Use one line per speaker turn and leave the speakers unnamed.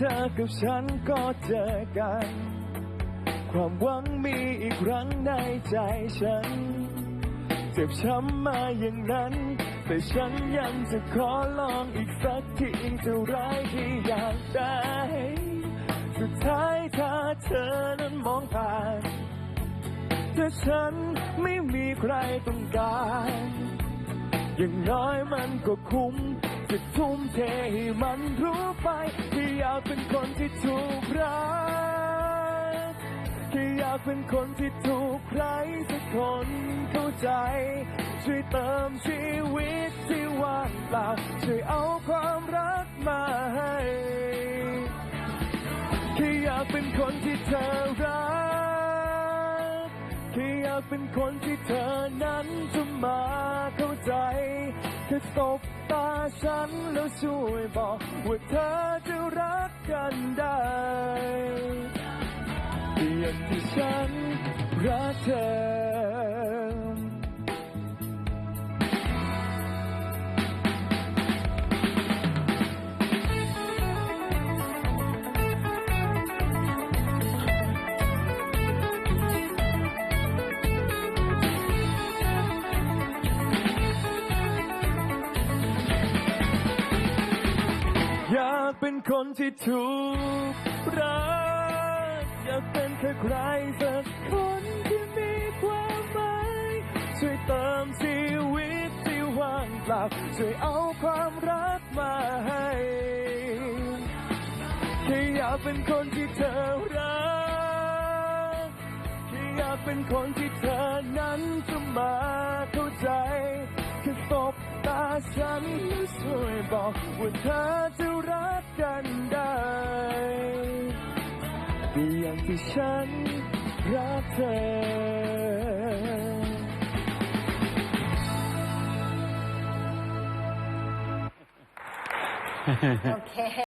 เธอกับฉันก็เจอกัน ความหวังมีอีกครั้งในใจฉัน เจ็บช้ำมาอย่างนั้น แต่ฉันยังจะขอลองอีกสักทีจะร้ายที่อยากได้ สุดท้ายถ้าเธอนั้นมองผ่านถ้าฉันไม่มีใครต้องการ อย่างน้อยมันก็คุ้มจะทุ่มเทให้มันรู้ไป เป็นคนที่ถูกรักแค่อยากเป็นคนที่ถูกใครสักคนเข้าใจช่วยเติมชีวิตที่ว่างเปล่าช่วยเอาความรักมาให้แค่อยากเป็นคนที่เธอรักแค่อยากเป็นคนที่เธอนั้นจะมาเข้าใจแค่ตบตาฉันแล้วช่วยบอกว่าเธอจะ กันได้เพียงที่ฉันรักเธอ เป็นคนที่ถูกรัก อยากเป็นแค่ใครสักคนที่มีความหมายช่วยเติมชีวิตที่ว่างเปล่าช่วยเอาความรักมาให้แค่อยากเป็นคนที่เธอรักแค่อยากเป็นคนที่เธอนั้นจะมาเข้าใจแค่ตบตาฉันแล้วช่วยบอกว่าเธอจะ อย่างที่ฉันรักเธอ
โอเค